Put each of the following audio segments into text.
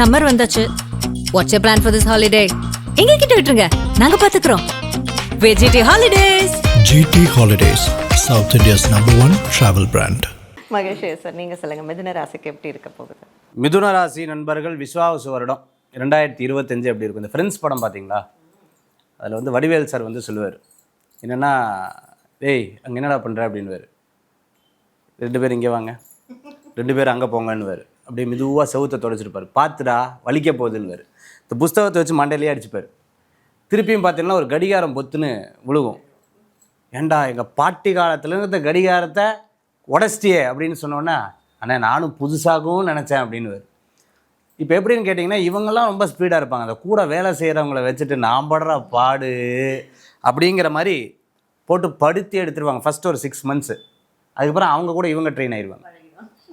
Summer வந்தாச்சு. What's you plan for this holiday எங்க கிட்ட விட்டுருங்க. நாங்க பாத்துக்கிறோம். வெஜிடி holidays GT Holidays, South India's number one travel brand. Mahesh sir நீங்கள் சொல்லுங்கள் மிதுன ராசிக்கு எப்படி இருக்க போகுது? மிதுன ராசி நண்பர்கள் விஸ்வாவசு வருடம். ரெண்டாயிரத்தி இருபத்தஞ்சு எப்படி இருக்கும்? இந்த ஃப்ரெண்ட்ஸ் படம் பார்த்தீங்களா அதில் வந்து வடிவேல் சார் வந்து சொல்லுவார். என்னென்னா டேய் அங்கே என்னடா பண்ணுற அப்படின்னுவார். ரெண்டு பேர் இங்கே வாங்க. ரெண்டு பேர் அங்கே போங்கன்னுவார். அப்படியே மெதுவாக செவுத்தை தொடச்சிருப்பார். பார்த்துடா வலிக்க போகுதுன்னு இந்த புஸ்தகத்தை வச்சு மண்டையிலேயே அடிச்சுப்பார். திருப்பியும் பார்த்தீங்கன்னா ஒரு கடிகாரம் பொத்துன்னு விழுகும். ஏண்டா எங்கள் பாட்டி காலத்தில் இருந்த கடிகாரத்தை உடச்சிட்டியே? அப்படின்னு சொன்னோன்னா அண்ணா நானும் புதுசாகவும் நினச்சேன் அப்படின்னு இப்போ எப்படின்னு கேட்டிங்கன்னா இவங்கெல்லாம் ரொம்ப ஸ்பீடாக இருப்பாங்க. அந்த கூட வேலை செய்கிறவங்கள வச்சுட்டு நான் படுற பாடு அப்படிங்கிற மாதிரி போட்டு படுத்தி எடுத்துருவாங்க. ஃபஸ்ட்டு ஒரு சிக்ஸ் மந்த்ஸு அதுக்கப்புறம் அவங்க கூட இவங்க ட்ரெயின் ஆயிடுவாங்க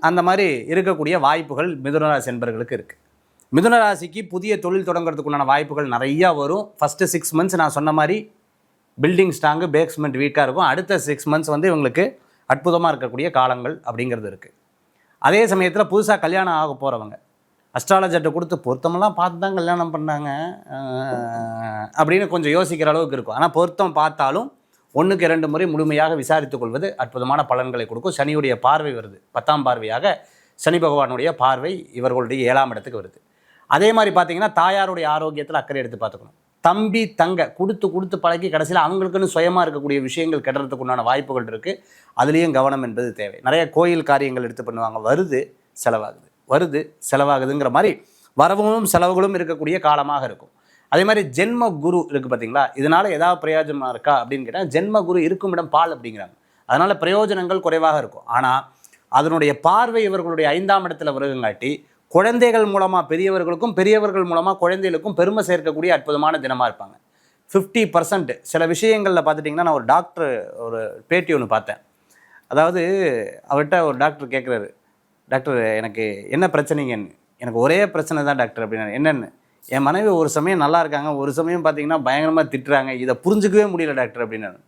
அந்த மாதிரி இருக்கக்கூடிய வாய்ப்புகள் மிதுனராசி என்பர்களுக்கு இருக்குது மிதுனராசிக்கு புதிய தொழில் தொடங்குறதுக்குள்ளான வாய்ப்புகள் நிறையா வரும். ஃபஸ்ட்டு சிக்ஸ் மந்த்ஸ் நான் சொன்ன மாதிரி பில்டிங் ஸ்ட்ராங்கு பேஸ்மெண்ட் வீக்காக இருக்கும். அடுத்த சிக்ஸ் மந்த்ஸ் வந்து இவங்களுக்கு அற்புதமாக இருக்கக்கூடிய காலங்கள் அப்படிங்கிறது இருக்குது அதே சமயத்தில் புதுசாக கல்யாணம் ஆக போகிறவங்க அஸ்ட்ராலஜர்கிட்ட கொடுத்து பொருத்தமெல்லாம் பார்த்து தான் கல்யாணம் பண்ணாங்க அப்படின்னு கொஞ்சம் யோசிக்கிற அளவுக்கு இருக்கும். ஆனால் பொருத்தம் பார்த்தாலும் ஒன்றுக்கு இரண்டு முறை முழுமையாக விசாரித்துக் கொள்வது அற்புதமான பலன்களை கொடுக்கும். சனியுடைய பார்வை வருது. பத்தாம் பார்வையாக சனி பகவானுடைய பார்வை இவர்களுடைய ஏழாம் இடத்துக்கு வருது. அதே மாதிரி பார்த்தீங்கன்னா தாயாருடைய ஆரோக்கியத்தில் அக்கறை எடுத்து பார்த்துக்கணும். தம்பி தங்க கொடுத்து கொடுத்து பழகி கடைசியில் அவங்களுக்குன்னு சுயமாக இருக்கக்கூடிய விஷயங்கள் கெடுறதுக்கு உண்டான வாய்ப்புகள் இருக்குது அதுலேயும் கவனம் என்பது தேவை. நிறைய கோயில் காரியங்கள் எடுத்து பண்ணுவாங்க. வருது செலவாகுது. வருது செலவாகுதுங்கிற மாதிரி வரவும் செலவுகளும் இருக்கக்கூடிய காலமாக இருக்கும். அதே மாதிரி ஜென்ம குரு இருக்குது பார்த்தீங்களா இதனால் ஏதாவது பிரயோஜனமாக இருக்கா அப்படின்னு கேட்டால் ஜென்ம குரு இருக்கும் இடம் பால் அப்படிங்கிறாங்க. அதனால் பிரயோஜனங்கள் குறைவாக இருக்கும். ஆனால் அதனுடைய பார்வை இவர்களுடைய ஐந்தாம் இடத்துல வருகங்காட்டி குழந்தைகள் மூலமாக பெரியவர்களுக்கும் பெரியவர்கள் மூலமாக குழந்தைகளுக்கும் பெருமை சேர்க்கக்கூடிய அற்புதமான தினமாக இருப்பாங்க. ஃபிஃப்டி பர்சன்ட் சில விஷயங்களில் பார்த்துட்டிங்கன்னா நான் ஒரு டாக்டர் ஒரு பேட்டி ஒன்று பார்த்தேன். அதாவது அவர்கிட்ட ஒரு டாக்டர் கேட்குறாரு டாக்டர் எனக்கு என்ன பிரச்சனைங்கன்னு? எனக்கு ஒரே பிரச்சனை தான் டாக்டர் அப்படின்னா என்னென்னு? என் மனைவி ஒரு சமயம் நல்லா இருக்காங்க ஒரு சமயம் பார்த்தீங்கன்னா பயங்கரமாக திட்டுறாங்க இதை புரிஞ்சுக்கவே முடியல டாக்டர் அப்படின்னாரு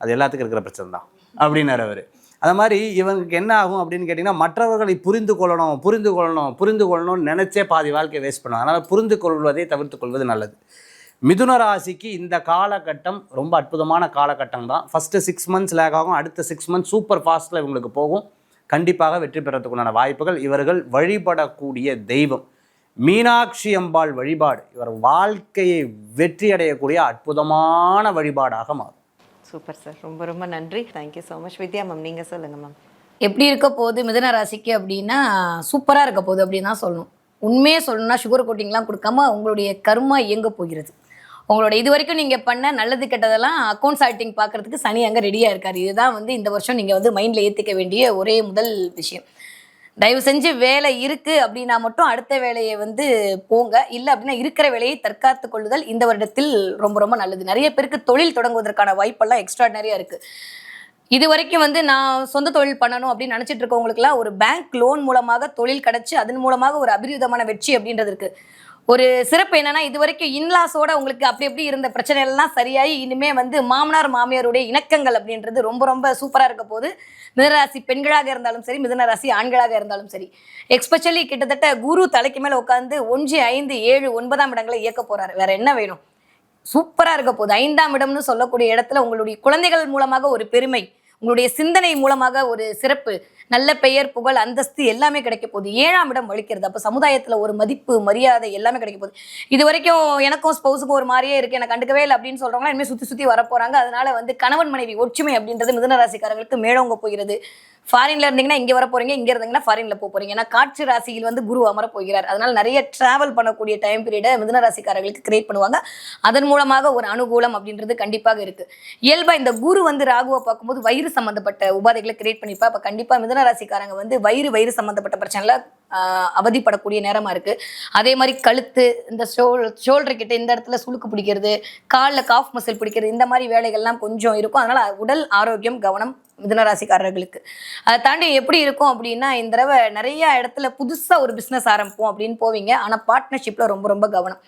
அது எல்லாத்துக்கும் இருக்கிற பிரச்சனை தான் அப்படின்னாரு அவர். அது மாதிரி இவங்களுக்கு என்ன ஆகும் அப்படின்னு கேட்டிங்கன்னா மற்றவர்களை புரிந்து கொள்ளணும் புரிந்து கொள்ளணும் புரிந்து கொள்ளணும்னு நினச்சே பாதி வாழ்க்கையை வேஸ்ட் பண்ணுவாங்க அதனால் புரிந்து கொள்வதை தவிர்த்து கொள்வது நல்லது. மிதுன ராசிக்கு இந்த காலகட்டம் ரொம்ப அற்புதமான காலகட்டம் தான். ஃபஸ்ட்டு சிக்ஸ் மந்த்ஸ் லேக் ஆகும் அடுத்த சிக்ஸ் மந்த்ஸ் சூப்பர் ஃபாஸ்ட்டில் இவங்களுக்கு போகும். கண்டிப்பாக வெற்றி பெறத்துக்குண்டான வாய்ப்புகள் இவர்கள் வழிபடக்கூடிய தெய்வம். மீனாட்சி அம்பாள் வழிபாடு இவர் வாழ்க்கையை வெற்றி அடையக்கூடிய அற்புதமான வழிபாடாக மாறும். Super sir. ரொம்ப ரொம்ப நன்றி. Thank you so much Vidya ma'am நீங்கள் சொல்லுங்கள் மேம் எப்படி இருக்க போகுது மிதன ராசிக்கு அப்படின்னா சூப்பராக இருக்க போகுது அப்படின்னு தான் சொல்லணும். உண்மையே சொல்லணும்னா சுகர் கோட்டிங்லாம் கொடுக்காம உங்களுடைய கர்மா இயங்க போகிறது. உங்களோட இது வரைக்கும் நீங்கள் பண்ண நல்லது கெட்டதெல்லாம் அக்கௌண்ட்ஸ் ஆக்டிங் பார்க்கறதுக்கு சனி அங்கே ரெடியாக இருக்காரு. இதுதான் வந்து இந்த வருஷம் நீங்கள் வந்து மைண்டில் ஏற்றிக்க வேண்டிய ஒரே முதல் விஷயம். தயவு செஞ்சு வேலை இருக்குது அப்படின்னா மட்டும் அடுத்த வேலையை வந்து போங்க. இல்லை அப்படின்னா இருக்கிற வேலையை தற்காத்து கொள்ளுதல் இந்த வருடத்தில் ரொம்ப ரொம்ப நல்லது. நிறைய பேருக்கு தொழில் தொடங்குவதற்கான வாய்ப்பெல்லாம் எக்ஸ்ட்ராடனரியா இருக்குது இது வரைக்கும் வந்து நான் சொந்த தொழில் பண்ணணும் அப்படின்னு நினச்சிட்டு இருக்கவங்களுக்குலாம் ஒரு பேங்க் லோன் மூலமாக தொழில் கிடச்சி அதன் மூலமாக ஒரு அபிரிதமான வெற்றி அப்படின்றது இருக்கு. ஒரு சிறப்பு என்னன்னா இது வரைக்கும் இன்லாஸோட உங்களுக்கு அப்படி எப்படி இருந்த பிரச்சனை எல்லாம் சரியாகி இனிமே வந்து மாமனார் மாமியாருடைய இணக்கங்கள் அப்படின்றது ரொம்ப ரொம்ப சூப்பராக இருக்க போது மிதனராசி பெண்களாக இருந்தாலும் சரி மிதனராசி ஆண்களாக இருந்தாலும் சரி எக்ஸ்பெஷலி கிட்டத்தட்ட குரு தலைக்கு மேலே உட்காந்து ஒன்று ஐந்து ஏழு ஒன்பதாம் இடங்களை இயக்க போறாரு. வேற என்ன வேணும்? சூப்பரா இருக்க போகுது. ஐந்தாம் இடம்னு சொல்லக்கூடிய இடத்துல உங்களுடைய குழந்தைகள் மூலமாக ஒரு பெருமை உங்களுடைய சிந்தனை மூலமாக ஒரு சிறப்பு நல்ல பெயர் புகழ் அந்தஸ்து எல்லாமே கிடைக்க போகுது. ஏழாம் இடம் வலிக்கிறது அப்போ சமுதாயத்தில் ஒரு மதிப்பு மரியாதை எல்லாமே கிடைக்க போகுது. இது வரைக்கும் எனக்கும் ஸ்பௌஸுக்கும் ஒரு மாதிரியே இருக்கு. எனக்கு கண்டுக்கவே இல்லை அப்படின்னு சொல்றவங்க இனிமேல் சுற்றி சுற்றி வரப்போறாங்க. அதனால வந்து கணவன் மனைவி ஒற்றுமை அப்படின்றது மிதனராசிக்காரர்களுக்கு மேலோங்க போகிறது. ஃபாரின்ல இருந்தீங்கன்னா இங்கே வர போறீங்க இங்கே இருந்தீங்கன்னா ஃபாரின்ல போக போறீங்க. ஏன்னா காட்சி ராசியில் வந்து குரு அமர போகிறார். அதனால நிறைய டிராவல் பண்ணக்கூடிய டைம் பீரியடை மிதன ராசிக்காரர்களுக்கு கிரியேட் பண்ணுவாங்க. அதன் மூலமாக ஒரு அனுகூலம் அப்படின்றது கண்டிப்பாக இருக்கு. இயல்பா இந்த குரு வந்து ராகுவை பார்க்கும்போது வயிறு சம்பந்தப்பட்ட உபாதைகளை கிரியேட் பண்ணிப்பா அப்ப கண்டிப்பா மிதன ராசிக்காரங்க வந்து வயிறு வயிறு சம்பந்தப்பட்ட பிரச்சனைல அவதிப்படக்கூடிய நேரமா இருக்கு. அதே மாதிரி கழுத்து இந்த ஷோல் ஷோல்டர் கிட்ட இந்த இடத்துல சுழுக்கு பிடிக்கிறது காலில் காஃப் மசில் பிடிக்கிறது இந்த மாதிரி வேலைகள்லாம் கொஞ்சம் இருக்கும். அதனால உடல் ஆரோக்கியம் கவனம் மிதனராசிக்காரர்களுக்கு. அதை தாண்டி எப்படி இருக்கும் அப்படின்னா இந்த தடவை நிறைய இடத்துல புதுசாக ஒரு பிஸ்னஸ் ஆரம்பிப்போம் அப்படின்னு போவீங்க. ஆனால் பார்ட்னர்ஷிப்பில் ரொம்ப ரொம்ப கவனம்.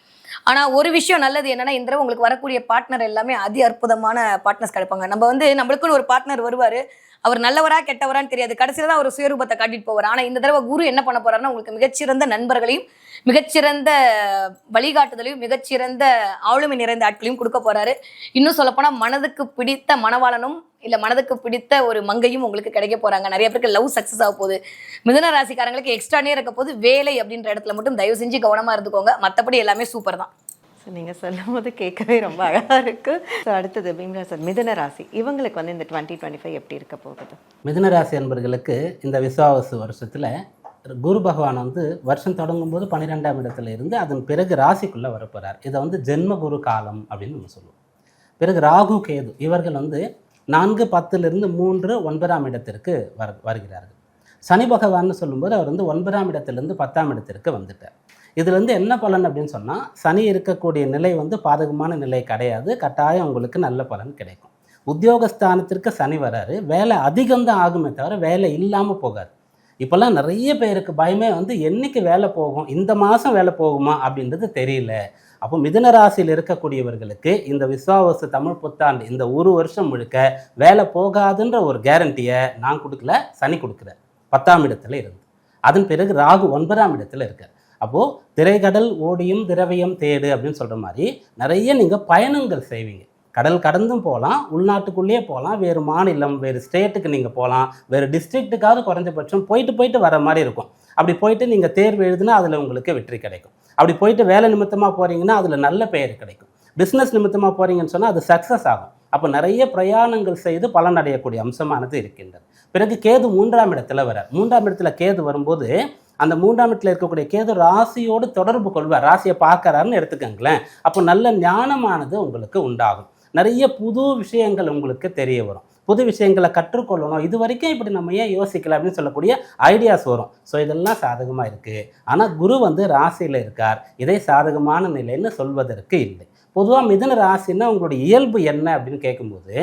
ஆனா ஒரு விஷயம் நல்லது என்னன்னா இந்த தடவை உங்களுக்கு வரக்கூடிய பார்ட்னர் எல்லாமே அதி அற்புதமான பார்ட்னர்ஸ் கிடைப்பாங்க. நம்ம வந்து நம்மளுக்குன்னு ஒரு பார்ட்னர் வருவாரு. அவர் நல்லவரா கெட்டவரான்னு தெரியாது. கடைசியில தான் ஒரு சுயரூபத்தை காட்டிட்டு போவார். ஆனா இந்த தடவை குரு என்ன பண்ண போறாருன்னா உங்களுக்கு மிகச்சிறந்த நண்பர்களையும் மிகச்சிறந்த வழிகாட்டுதலையும் மிகச்சிறந்த ஆளுமை நிறைந்த ஆட்களையும் கொடுக்க போறாரு. இன்னும் சொல்லப்போனால் மனதுக்கு பிடித்த மணவாளனும் இல்லை மனதுக்கு பிடித்த ஒரு மங்கையும் உங்களுக்கு கிடைக்க போறாங்க. நிறைய பேருக்கு லவ் சக்ஸஸ் ஆக போகுது. மிதுன ராசிக்காரங்களுக்கு எக்ஸ்ட்ரானே இருக்க போது வேலை அப்படின்ற இடத்துல மட்டும் தயவு செஞ்சு கவனமா இருந்துக்கோங்க. மற்றபடி எல்லாமே சூப்பர் தான். ஸோ நீங்கள் சொல்லும் போது கேட்கவே ரொம்ப அழகாக இருக்குது ஸோ அடுத்தது பீம்ரா சார் மிதுன ராசி. இவங்களுக்கு வந்து இந்த டுவெண்ட்டி டுவெண்ட்டி ஃபைவ் எப்படி இருக்க போகுது? மிதுனராசி அன்பர்களுக்கு இந்த விசுவாவசு வருஷத்தில் குரு பகவான் வந்து வருஷம் தொடங்கும் போது பன்னிரெண்டாம் இடத்துல இருந்து அதன் பிறகு ராசிக்குள்ளே வரப்போகிறார் இதை வந்து ஜென்ம குரு காலம் அப்படின்னு நம்ம சொல்லுவோம். பிறகு ராகு கேது இவர்கள் வந்து நான்கு பத்திலிருந்து மூன்று ஒன்பதாம் இடத்திற்கு வர வருகிறார்கள். சனி பகவான்னு சொல்லும்போது அவர் வந்து ஒன்பதாம் இடத்துலேருந்து பத்தாம் இடத்திற்கு வந்துட்டார். இதுலேருந்து என்ன பலன் அப்படின்னு சொன்னால் சனி இருக்கக்கூடிய நிலை வந்து பாதகமான நிலை கிடையாது. கட்டாயம் உங்களுக்கு நல்ல பலன் கிடைக்கும். உத்தியோகஸ்தானத்திற்கு சனி வராரு. வேலை அதிகம்தான் ஆகுமே தவிர வேலை இல்லாமல் போகாது. இப்போல்லாம் நிறைய பேருக்கு பயமே வந்து என்னைக்கு வேலை போகும் இந்த மாதம் வேலை போகுமா அப்படின்றது தெரியல. அப்போ மிதுன ராசியில் இருக்கக்கூடியவர்களுக்கு இந்த விஸ்வாவசு தமிழ் புத்தாண்டு இந்த ஒரு வருஷம் முழுக்க வேலை போகாதுன்ற ஒரு கேரண்டியை நான் கொடுக்கல சனி கொடுக்குறேன் பத்தாம் இடத்துல இருந்து. அதன் பிறகு ராகு ஒன்பதாம் இடத்துல இருக்கார். அப்போது திரைக்கடல் ஓடியும் திரவியம் தேடு அப்படின்னு சொல்கிற மாதிரி நிறைய நீங்கள் பயணங்கள் செய்வீங்க. கடல் கடந்தும் போகலாம் உள்நாட்டுக்குள்ளேயே போகலாம். வேறு மாநிலம் வேறு ஸ்டேட்டுக்கு நீங்கள் போகலாம். வேறு டிஸ்ட்ரிக்ட்டுக்காவது குறைஞ்சபட்சம் போயிட்டு போயிட்டு வர மாதிரி இருக்கும். அப்படி போயிட்டு நீங்கள் தேர்வு எழுதுனா அதில் உங்களுக்கு வெற்றி கிடைக்கும். அப்படி போயிட்டு வேலை நிமித்தமாக போகிறீங்கன்னா அதில் நல்ல பெயர் கிடைக்கும். பிஸ்னஸ் நிமித்தமாக போகிறீங்கன்னு சொன்னால் அது சக்ஸஸ் ஆகும். அப்போ நிறைய பிரயாணங்கள் செய்து பலன் அடையக்கூடிய அம்சமானது இருக்கின்றது. பிறகு கேது மூன்றாம் இடத்துல வர மூன்றாம் இடத்துல கேது வரும்போது அந்த மூன்றாம் இடத்துல இருக்கக்கூடிய கேது ராசியோடு தொடர்பு கொள்வார். ராசியை பார்க்கறாருன்னு எடுத்துக்கோங்களேன். அப்போ நல்ல ஞானமானது உங்களுக்கு உண்டாகும். நிறைய புது விஷயங்கள் உங்களுக்கு தெரிய வரும். புது விஷயங்களை கற்றுக்கொள்ளணும். இது வரைக்கும் இப்படி நம்ம ஏன் யோசிக்கல அப்படின்னு சொல்லக்கூடிய ஐடியாஸ் வரும். ஸோ இதெல்லாம் சாதகமாக இருக்குது ஆனால் குரு வந்து ராசியில் இருக்கார். இதை சாதகமான நிலைன்னு சொல்வதற்கு இல்லை. பொதுவாக மிதுன ராசின்னா உங்களுடைய இயல்பு என்ன அப்படின்னு கேட்கும்போது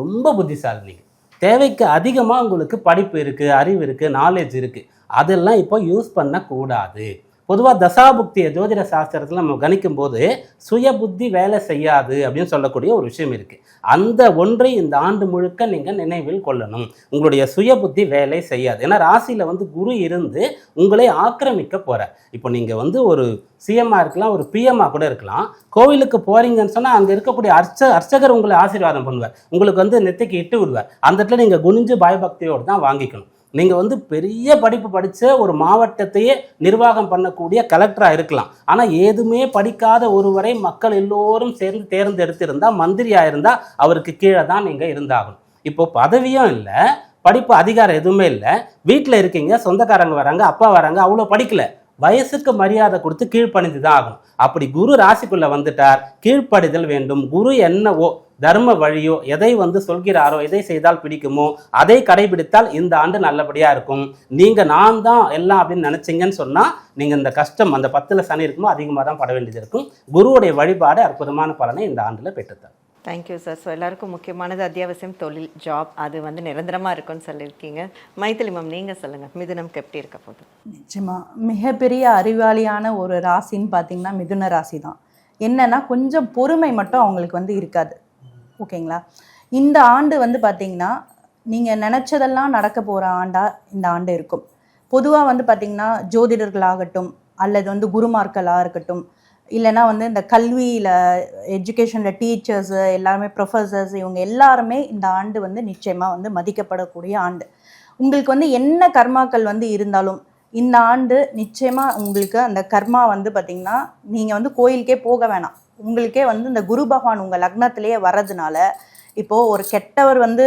ரொம்ப புத்திசாலி நீங்கள் தேவைக்கு அதிகமாக உங்களுக்கு படிப்பு இருக்குது அறிவு இருக்குது நாலேஜ் இருக்குது அதெல்லாம் இப்போ யூஸ் பண்ணக்கூடாது. பொதுவாக தசாபுக்தியை ஜோதிட சாஸ்திரத்தில் நம்ம கணிக்கும் போது சுய புத்தி வேலை செய்யாது அப்படின்னு சொல்லக்கூடிய ஒரு விஷயம் இருக்குது அந்த ஒன்றை இந்த ஆண்டு முழுக்க நீங்கள் நினைவில் கொள்ளணும். உங்களுடைய சுய புத்தி வேலை செய்யாது. ஏன்னா ராசியில் வந்து குரு இருந்து உங்களை ஆக்கிரமிக்க போகிறார் இப்போ நீங்கள் வந்து ஒரு சிஎம்மாக இருக்கலாம் ஒரு பிஎம்மாக கூட இருக்கலாம். கோவிலுக்கு போகிறீங்கன்னு சொன்னால் அங்கே இருக்கக்கூடிய அர்ச்ச அர்ச்சகர் உங்களை ஆசீர்வாதம் பண்ணுவார். உங்களுக்கு வந்து நெத்திக்கு இட்டு விடுவார். அந்த இடத்துல நீங்கள் குனிஞ்சு பயபக்தியோடு தான் வாங்கிக்கணும். நீங்கள் வந்து பெரிய படிப்பு படித்த ஒரு மாவட்டத்தையே நிர்வாகம் பண்ணக்கூடிய கலெக்டராக இருக்கலாம். ஆனால் எதுவுமே படிக்காத ஒருவரை மக்கள் எல்லோரும் சேர்ந்து தேர்ந்தெடுத்திருந்தால் மந்திரியாக இருந்தால் அவருக்கு கீழே தான் நீங்கள் இருந்தாகணும். இப்போ பதவியும் இல்லை படிப்பு அதிகாரம் எதுவுமே இல்லை. வீட்டில் இருக்கீங்க சொந்தக்காரங்க வராங்க அப்பா வராங்க அவ்வளோ படிக்கல. வயசுக்கு மரியாதை கொடுத்து கீழ்ப்பணிந்து தான் ஆகும் அப்படி குரு ராசிக்குள்ளே வந்துட்டார் கீழ்ப்படிதல் வேண்டும். குரு என்னவோ தர்ம வழியோ எதை வந்து சொல்கிறாரோ எதை செய்தால் பிடிக்குமோ அதை கடைபிடித்தால் இந்த ஆண்டு நல்லபடியா இருக்கும். நீங்க நான் தான் எல்லாம் அப்படின்னு நினைச்சீங்கன்னு சொன்னா நீங்க இந்த கஷ்டம் அந்த பத்துல சனி இருக்குமோ அதிகமாக தான் பட வேண்டியது இருக்கும். குருவுடைய வழிபாடு அற்புதமான பலனை இந்த ஆண்டுல பெற்றுத்தரும். தேங்க்யூ சார் ஸோ எல்லாருக்கும் முக்கியமானது அத்தியாவசியம் தொழில் ஜாப் அது வந்து நிரந்தரமாக இருக்கும்னு சொல்லியிருக்கீங்க. மைத்திலி மேம் நீங்கள் சொல்லுங்கள் மிதுனம்க்கு எப்படி இருக்க போகுது. நிச்சயமா. மிகப்பெரிய அறிவாளியான ஒரு ராசின்னு பார்த்தீங்கன்னா மிதுன ராசி தான் என்னன்னா கொஞ்சம் பொறுமை மட்டும் அவங்களுக்கு வந்து இருக்காது. ஓகேங்களா? இந்த ஆண்டு வந்து பார்த்தீங்கன்னா நீங்கள் நினச்சதெல்லாம் நடக்க போகிற ஆண்டாக இந்த ஆண்டு இருக்கும். பொதுவாக வந்து பார்த்தீங்கன்னா ஜோதிடர்களாகட்டும் அல்லது வந்து குருமார்களாக இருக்கட்டும் இல்லைன்னா வந்து இந்த கல்வியில் எஜுகேஷனில் டீச்சர்ஸு எல்லாருமே ப்ரொஃபஸர்ஸ் இவங்க எல்லாருமே இந்த ஆண்டு வந்து நிச்சயமாக வந்து மதிக்கப்படக்கூடிய ஆண்டு. உங்களுக்கு வந்து என்ன கர்மாக்கள் வந்து இருந்தாலும் இந்த ஆண்டு நிச்சயமாக உங்களுக்கு அந்த கர்மா வந்து பார்த்திங்கன்னா நீங்கள் வந்து கோயிலுக்கே போக வேணாம். உங்களுக்கே வந்து இந்த குரு பகவான் உங்கள் லக்னத்திலேயே வர்றதுனால இப்போது ஒரு கெட்டவர் வந்து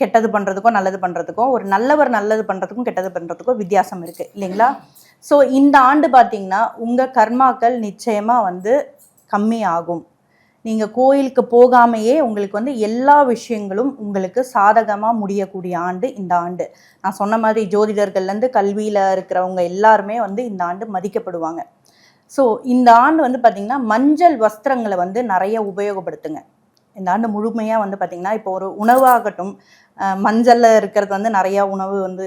கெட்டது பண்ணுறதுக்கோ நல்லது பண்ணுறதுக்கோ ஒரு நல்லவர் நல்லது பண்ணுறதுக்கும் கெட்டது பண்ணுறதுக்கும் வித்தியாசம் இருக்குது இல்லைங்களா? ஸோ இந்த ஆண்டு பார்த்தீங்கன்னா உங்கள் கர்மாக்கள் நிச்சயமாக வந்து கம்மி ஆகும். நீங்கள் கோயிலுக்கு போகாமையே உங்களுக்கு வந்து எல்லா விஷயங்களும் உங்களுக்கு சாதகமாக முடியக்கூடிய ஆண்டு இந்த ஆண்டு. நான் சொன்ன மாதிரி ஜோதிடர்கள்லேருந்து கல்வியில் இருக்கிறவங்க எல்லாருமே வந்து இந்த ஆண்டு மதிக்கப்படுவாங்க. ஸோ இந்த ஆண்டு வந்து பார்த்திங்கன்னா மஞ்சள் வஸ்திரங்களை வந்து நிறைய உபயோகப்படுத்துங்க. இந்த ஆண்டு முழுமையாக வந்து பார்த்திங்கன்னா இப்போ ஒரு உணவாகட்டும் மஞ்சளில் இருக்கிறது வந்து நிறையா உணவு வந்து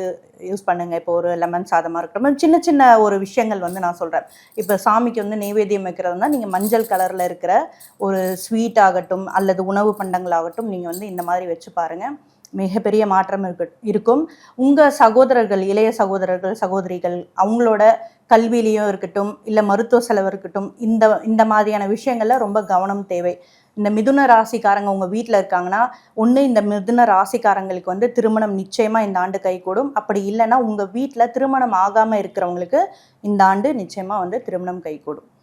யூஸ் பண்ணுங்கள் இப்போ ஒரு லெமன் சாதமாக இருக்கட்டும் சின்ன சின்ன ஒரு விஷயங்கள் வந்து நான் சொல்கிறேன் இப்போ சாமிக்கு வந்து நெய்வேத்தியம் வைக்கிறதுனா நீங்கள் மஞ்சள் கலரில் இருக்கிற ஒரு ஸ்வீட் ஆகட்டும் அல்லது உணவு பண்டங்களாகட்டும் நீங்கள் வந்து இந்த மாதிரி வச்சு பாருங்கள் மிகப்பெரிய மாற்றம் இருக்கு இருக்கும். உங்கள் சகோதரர்கள் இளைய சகோதரர்கள் சகோதரிகள் அவங்களோட கல்வியிலையும் இருக்கட்டும் இல்லை மருத்துவ செலவு இருக்கட்டும் இந்த இந்த மாதிரியான விஷயங்களில் ரொம்ப கவனம் தேவை. இந்த மிதுன ராசிக்காரங்க உங்கள் வீட்டில் இருக்காங்கன்னா ஒன்று இந்த மிதுன ராசிக்காரங்களுக்கு வந்து திருமணம் நிச்சயமாக இந்த ஆண்டு கைகூடும். அப்படி இல்லைன்னா உங்கள் வீட்டில் திருமணம் ஆகாமல் இருக்கிறவங்களுக்கு இந்த ஆண்டு நிச்சயமாக வந்து திருமணம் கைகூடும்.